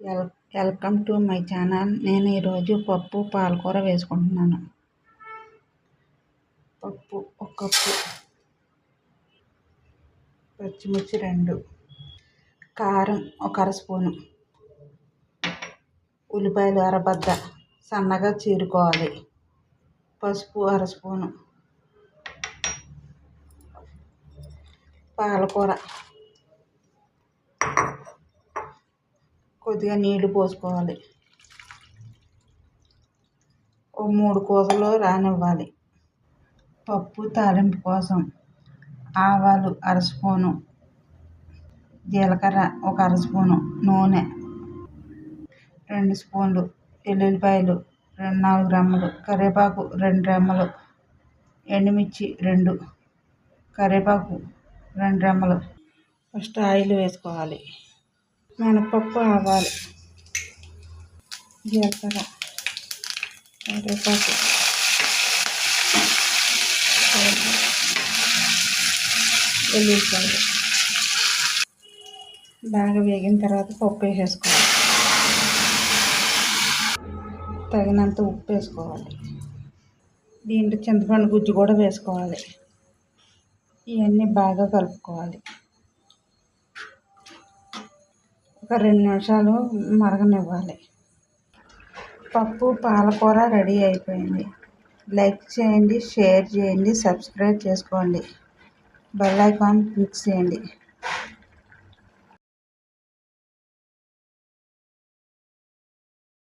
Well welcome to my channel. నేను ఈరోజు పప్పు పాలకూర వేసుకుంటున్నాను. పప్పు ఒక కప్పు. పచ్చిమిర్చి రెండు. కారం ఒక అర స్పూను. ఉల్లిపాయలు అరబద్ద. సన్నగా చీరుకోవాలి. పసుపు అర స్పూను. పాలకూర. కొద్దిగా నీళ్ళు పోసుకోవాలి. ఓ మూడు కూతలు రానివ్వాలి. పప్పు తాలింపు కోసం ఆవాలు అర స్పూను జీలకర్ర ఒక అర స్పూను నూనె రెండు స్పూన్లు వెల్లుల్లిపాయలు రెండు నాలుగు గ్రాములు కరివేపాకు రెండు గ్రాములు ఎండుమిర్చి రెండు కరివేపాకు రెండు రెమ్మలు. ఫస్ట్ ఆయిల్ వేసుకోవాలి. మినపప్పు ఆవాలు జీలకర్ర కరివేపాకు వెల్లుల్లిపాయలు. బాగా వేగిన తర్వాత పప్పు వేసేసుకోవాలి. తగినంత ఉప్పు వేసుకోవాలి. దీంట్లో చింతపండు గుజ్జు కూడా వేసుకోవాలి. ఇవన్నీ బాగా కలుపుకోవాలి. ఒక రెండు నిమిషాలు మరగనివ్వాలి. పప్పు పాలకూర రెడీ అయిపోయింది. లైక్ చేయండి షేర్ చేయండి సబ్స్క్రైబ్ చేసుకోండి. బెల్ ఐకాన్ క్లిక్ చేయండి.